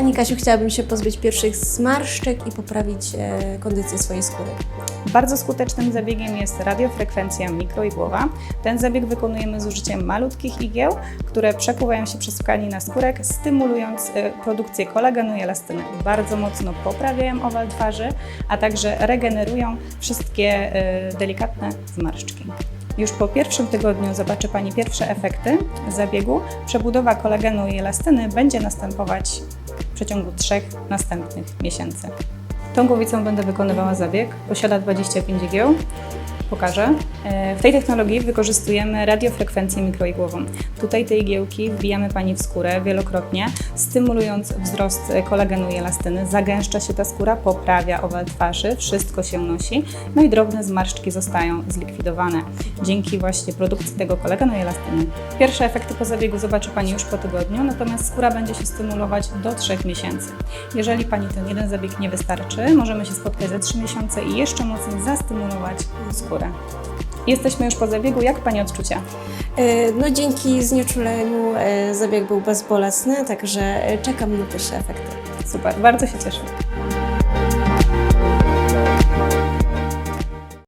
Pani Kasiu, chciałabym się pozbyć pierwszych zmarszczek i poprawić e, kondycję swojej skóry. Bardzo skutecznym zabiegiem jest radiofrekwencja mikroigłowa. Ten zabieg wykonujemy z użyciem malutkich igieł, które przekuwają się przez tkaninę skórek, stymulując e, produkcję kolagenu i elastyny. Bardzo mocno poprawiają owal twarzy, a także regenerują wszystkie e, delikatne zmarszczki. Już po pierwszym tygodniu zobaczy Pani pierwsze efekty zabiegu. Przebudowa kolagenu i elastyny będzie następować w przeciągu trzech następnych miesięcy. Tą głowicą będę wykonywała zabieg. Posiada 25 igieł. Pokażę. E, W tej technologii wykorzystujemy radiofrekwencję mikroigłową. Tutaj te igiełki wbijamy Pani w skórę wielokrotnie, stymulując wzrost kolagenu i elastyny. Zagęszcza się ta skóra, poprawia owal twarzy, wszystko się nosi, no i drobne zmarszczki zostają zlikwidowane dzięki właśnie produkcji tego kolagenu i elastyny. Pierwsze efekty po zabiegu zobaczy Pani już po tygodniu, natomiast skóra będzie się stymulować do 3 miesięcy. Jeżeli Pani ten jeden zabieg nie wystarczy, możemy się spotkać za 3 miesiące i jeszcze mocniej zastymulować skórę. Jesteśmy już po zabiegu. Jak Pani odczucia? E, No dzięki znieczuleniu e, zabieg był bezbolesny, także e, czekam na pierwsze efekty. Super, bardzo się cieszę.